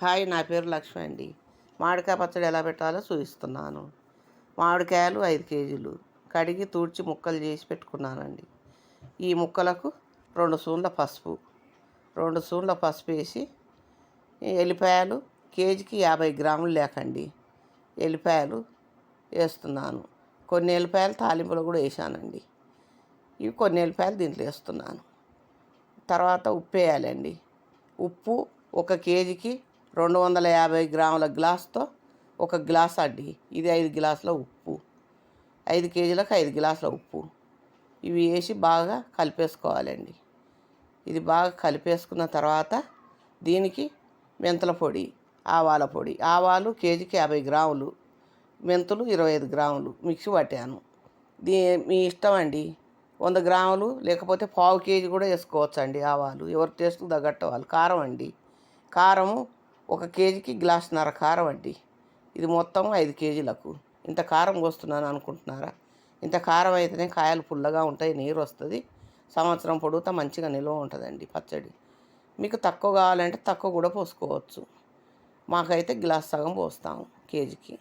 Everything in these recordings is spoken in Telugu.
హాయ్ నా పేరు లక్ష్మి అండి. మామిడికాయ పచ్చడి ఎలా పెట్టాలో చూపిస్తున్నాను. మామిడికాయలు ఐదు కేజీలు. కడిగి తూడ్చి ముక్కలు చేసి పెట్టుకున్నానండి. ఈ ముక్కలకు రెండు సూన్ల పసుపు. రెండు సూన్ల పసుపు వేసి ఎల్లిపాయలు కేజీకి యాభై గ్రాములు లేకండి. ఎల్లిపాయలు వేస్తున్నాను. కొన్ని ఎల్లిపాయలు తాలింపులు కూడా వేసానండి. ఇవి కొన్ని ఎల్లిపాయలు దీంట్లో వేస్తున్నాను. తర్వాత ఉప్పు వేయాలండి. ఉప్పు ఒక కేజీకి రెండు వందల యాభై గ్రాముల గ్లాస్తో ఒక గ్లాస్ అడ్డి. ఇది ఐదు గ్లాసుల ఉప్పు. ఐదు కేజీలకు ఐదు గ్లాసుల ఉప్పు. ఇవి వేసి బాగా కలిపేసుకోవాలండి. ఇది బాగా కలిపేసుకున్న తర్వాత దీనికి మెంతుల పొడి ఆవాల పొడి. ఆవాలు కేజీకి యాభై గ్రాములు మెంతులు ఇరవై ఐదు గ్రాములు మిక్సీ పట్టాను. దీ మీ ఇష్టం అండి. వంద గ్రాములు లేకపోతే పావు కేజీ కూడా వేసుకోవచ్చు అండి ఆవాలు. ఎవరి టేస్ట్కి తగ్గట్టు వాళ్ళు కారం అండి. కారము ఒక కేజీకి గ్లాసున్నర కారం అండి. ఇది మొత్తం ఐదు కేజీలకు. ఇంత కారం పోస్తున్నాను అనుకుంటున్నారా? ఇంత కారం అయితేనే కాయలు పుల్లగా ఉంటాయి నీరు వస్తుంది. సంవత్సరం పొడుగుతా మంచిగా నిల్వ ఉంటుందండి పచ్చడి. మీకు తక్కువ కావాలంటే తక్కువ కూడా పోసుకోవచ్చు. మాకైతే గ్లాస్ సగం పోస్తాము కేజీకి.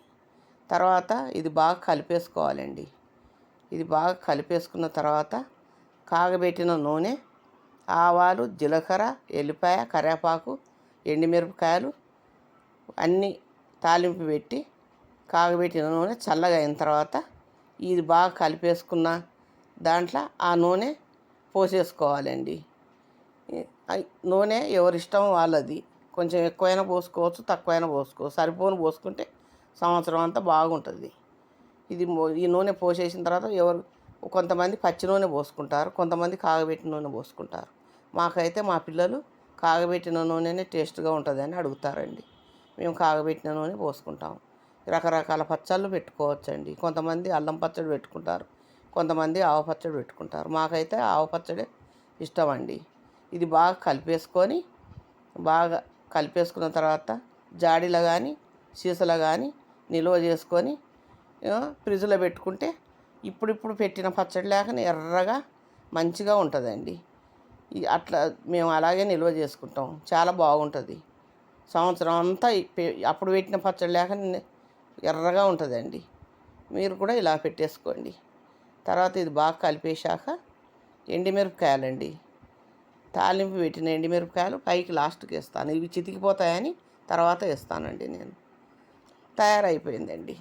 తర్వాత ఇది బాగా కలిపేసుకోవాలండి. ఇది బాగా కలిపేసుకున్న తర్వాత కాగబెట్టిన నూనె ఆవాలు జీలకర్ర ఎల్లిపాయ కరివేపాకు ఎండుమిరపకాయలు అన్నీ తాలింపు పెట్టి కాగబెట్టిన నూనె చల్లగా అయిన తర్వాత ఇది బాగా కలిపేసుకున్న దాంట్లో ఆ నూనె పోసేసుకోవాలండి. నూనె ఎవరిష్టం వాళ్ళది. కొంచెం ఎక్కువైనా పోసుకోవచ్చు తక్కువైనా పోసుకోవచ్చు. సరిపోను పోసుకుంటే సంవత్సరం అంతా బాగుంటుంది. ఇది ఈ నూనె పోసేసిన తర్వాత ఎవరు కొంతమంది పచ్చి నూనె పోసుకుంటారు కొంతమంది కాగబెట్టిన నూనె పోసుకుంటారు. మాకైతే మా పిల్లలు కాగబెట్టిన నూనెనే టేస్ట్గా ఉంటుందని అడుగుతారండి. మేము కాగబెట్టిన నూనె పోసుకుంటాం రకరకాల పచ్చళ్ళు పెట్టుకోవచ్చండి. కొంతమంది అల్లం పచ్చడి పెట్టుకుంటారు కొంతమంది ఆవ పచ్చడి పెట్టుకుంటారు. మాకైతే ఆవ పచ్చడి ఇష్టం అండి ఇది బాగా కలిపేసుకొని బాగా కలిపేసుకున్న తర్వాత జాడీలో కానీ సీసలో కానీ నిల్వ చేసుకొని ఫ్రిడ్జ్లో పెట్టుకుంటే ఇప్పుడిప్పుడు పెట్టిన పచ్చడి లేకనే ఎర్రగా మంచిగా ఉంటుందండి. అట్లా మేము అలాగే నిల్వ చేసుకుంటాం. చాలా బాగుంటుంది. సంవత్సరం అంతా అప్పుడు పెట్టిన పచ్చడి లేక ఎర్రగా ఉంటుందండి. మీరు కూడా ఇలా పెట్టేసుకోండి. తర్వాత ఇది బాగా కలిపేశాక ఎండిమిరపకాయలండి. తాలింపు పెట్టిన ఎండిమిరపకాయలు పైకి లాస్ట్కి వేస్తాను. ఇవి చితికిపోతాయని తర్వాత వేస్తానండి నేను. తయారైపోయిందండి.